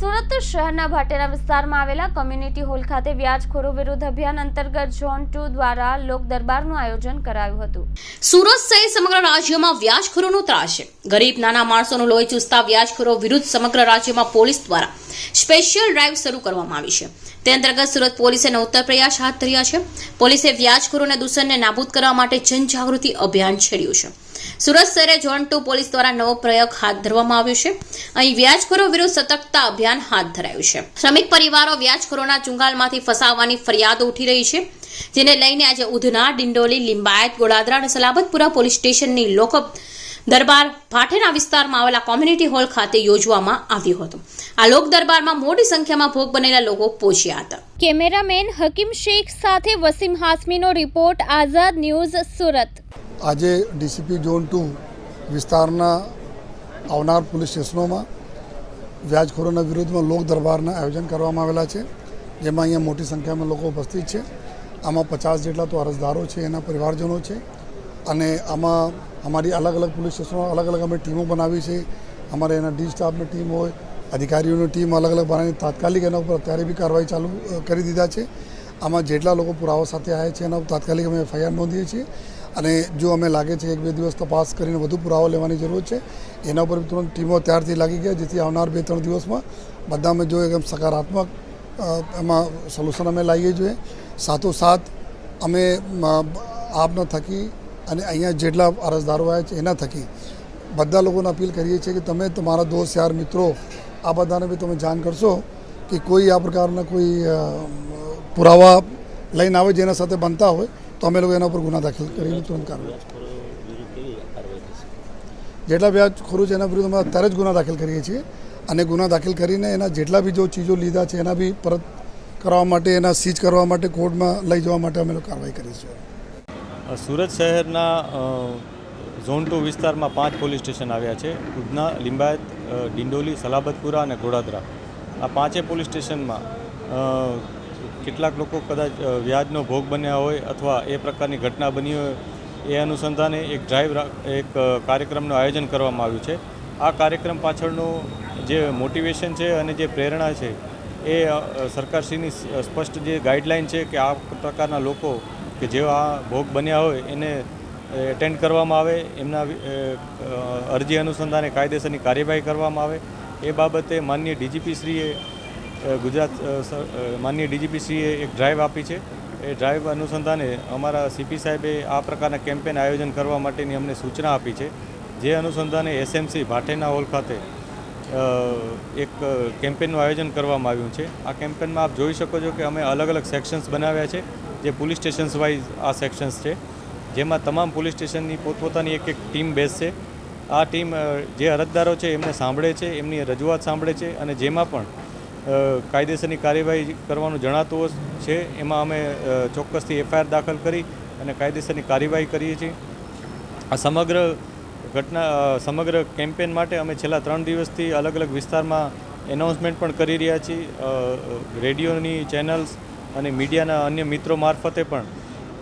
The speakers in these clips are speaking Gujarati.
સુરત શહેરના ભાટેરા વિસ્તારમાં આવેલા કોમ્યુનિટી હોલ ખાતે વ્યાજખોરો વિરુદ્ધ અભિયાન અંતર્ગત ઝોન ટુ દ્વારા લોક દરબારનું આયોજન કરાયું હતું. સુરત સહિત સમગ્ર રાજ્યમાં વ્યાજખોરોનો ત્રાસ ગરીબ નાના માણસોનું લોહી ચૂસતા વ્યાજખોરો વિરુદ્ધ સમગ્ર રાજ્યમાં પોલીસ દ્વારા સ્પેશિયલ ડ્રાઈવ શરૂ કરવામાં આવી છે. તે અંતર્ગત સુરત પોલીસે નવતર પ્રયાસ હાથ ધર્યા છે. પોલીસે વ્યાજખોરોને દૂષણને નાબૂદ કરવા માટે જનજાગૃતિ અભિયાન છેડ્યું છે. સુરત શહેરે ઝોન ટુ પોલીસ દ્વારા નવો પ્રયોગ હાથ ધરવામાં આવ્યો છે. અહીં વ્યાજખોરો વિરુદ્ધ સતર્કતા અભિયાન હાથ ધરાયું છે. શ્રમિક પરિવારો વ્યાજખોરોના ચુંગાલમાંથી ફસાવવાની ફરિયાદો ઉઠી રહી છે. જેને લઈને આજે ઉધના, ડિંડોલી, લિંબાયત, ગોડાદરા અને સલાબતપુરા પોલીસ સ્ટેશનની લોક દરબાર ભાઠેના વિસ્તારમાં આવેલા કોમ્યુનિટી હોલ ખાતે યોજવામાં આવ્યો હતો. આ લોક દરબારમાં મોટી સંખ્યામાં ભોગ બનેલા લોકો પહોંચ્યા હતા. કેમેરામેન હકીમ શેખ સાથે વસીમ હાસમીનો રિપોર્ટ, આઝાદ ન્યૂઝ સુરત. આજે ડીસીપી ઝોન ટુ વિસ્તારના આવનાર પોલીસ સ્ટેશનોમાં વ્યાજખોરોના વિરુદ્ધમાં લોક દરબારના આયોજન કરવામાં આવેલા છે, જેમાં અહીંયા મોટી સંખ્યામાં લોકો ઉપસ્થિત છે. આમાં પચાસ જેટલા તો અરજદારો છે, એના પરિવારજનો છે. અને આમાં અમારી અલગ અલગ પોલીસ સ્ટેશનો અલગ અલગ અમે ટીમો બનાવી છે. અમારે એના ડી સ્ટાફની ટીમ હોય, અધિકારીઓની ટીમ અલગ અલગ બનાવી તાત્કાલિક એના ઉપર અત્યારે બી કાર્યવાહી ચાલુ કરી દીધા છે. આમાં જેટલા લોકો પુરાવા સાથે આવ્યા છે એના તાત્કાલિક અમે એફઆઈઆર નોંધીએ છીએ. અને જો અમે લાગે છે એક બે દિવસ તપાસ કરીને વધુ પુરાવા લેવાની જરૂર છે, એના ઉપર તુરંત ટીમો ત્યારથી લાગી ગયા, જેથી આવનાર બે ત્રણ દિવસમાં બધા અમે જો એકદમ સકારાત્મક એમાં સોલ્યુશન અમે લાવીએ જોઈએ. સાથોસાથ અમે આપના થકી અને અહીંયા જેટલા અરજદારો આવ્યા છે, એના થકી બધા લોકોને અપીલ કરીએ છીએ કે તમે તમારા દોસ્ત, યાર, મિત્રો, આ બધાને બી તમે જાણ કરશો કે કોઈ આ પ્રકારના કોઈ પુરાવા લઈને આવે જેના સાથે બનતા હોય તો અમે લોકો એના ઉપર ગુના દાખલ કરીને તુરંત કાર્યવાહી જેટલા વ્યાજ ખોરું છે એના વિરુદ્ધ અમે અત્યારે જ ગુના દાખલ કરીએ છીએ. અને ગુના દાખલ કરીને એના જેટલા બી જો ચીજો લીધા છે, એના બી પરત કરવા માટે, એના સીઝ કરવા માટે, કોર્ટમાં લઈ જવા માટે અમે લોકો કાર્યવાહી કરીએ છીએ. સુરત શહેરના ઝોન ટુ વિસ્તારમાં પાંચ પોલીસ સ્ટેશન આવ્યા છે. ઉધના, લિંબાયત ડિંડોલી, સલાબતપુરા અને ઘોડાદરા આ પાંચે પોલીસ સ્ટેશનમાં કેટલાક લોકો કદાચ વ્યાજનો ભોગ બન્યા હોય અથવા એ પ્રકારની ઘટના બની હોય, એ અનુસંધાને એક ડ્રાઈવ એક કાર્યક્રમનું આયોજન કરવામાં આવ્યું છે. આ કાર્યક્રમ પાછળનું જે મોટિવેશન છે અને જે પ્રેરણા છે, એ સરકારશ્રીની સ્પષ્ટ જે ગાઈડલાઇન છે કે આ પ્રકારના લોકો કે જેઓ આ ભોગ બન્યા હોય, એને એટેન્ડ કરવામાં આવે, એમના અરજી અનુસંધાને કાયદેસરની કાર્યવાહી કરવામાં આવે. એ બાબતે માનનીય ડીજીપીશ્રીએ ગુજરાત માનનીય ડીજીપીશ્રીએ એક ડ્રાઈવ આપી છે. એ ડ્રાઈવ અનુસંધાને અમારા સીપી સાહેબે આ પ્રકારના કેમ્પેન આયોજન કરવા માટેની અમને સૂચના આપી છે. જે અનુસંધાને એસએમસી ભાટેના હોલ ખાતે એક કેમ્પેનનું આયોજન કરવામાં આવ્યું છે. આ કેમ્પેનમાં આપ જોઈ શકો છો કે અમે અલગ અલગ સેક્શન્સ બનાવ્યા છે, જે પોલીસ સ્ટેશન્સ વાઇઝ આ સેક્શન્સ છે. જેમાં તમામ પોલીસ સ્ટેશનની પોતપોતાની એક એક ટીમ બેસશે આ ટીમ જે અરજદારો છે એમને સાંભળે છે, એમની રજૂઆત સાંભળે છે અને જેમાં પણ કાયદેસરની કાર્યવાહી કરવાનું જણાતું છે. એમાં અમે ચોક્કસથી એફઆઈઆર દાખલ કરી અને કાયદેસરની કાર્યવાહી કરીએ છીએ. આ સમગ્ર ઘટના સમગ્ર કેમ્પેન માટે અમે છેલ્લા ત્રણ દિવસથી અલગ અલગ વિસ્તારમાં એનાઉન્સમેન્ટ પણ કરી રહ્યા છીએ. રેડિયોની ચેનલ્સ અને મીડિયાના અન્ય મિત્રો મારફતે પણ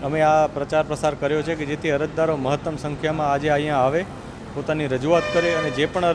અમે આ પ્રચાર પ્રસાર કર્યો છે કે જેથી અરજદારો મહત્તમ સંખ્યામાં આજે અહીંયા આવે, પોતાની રજૂઆત કરે અને જે પણ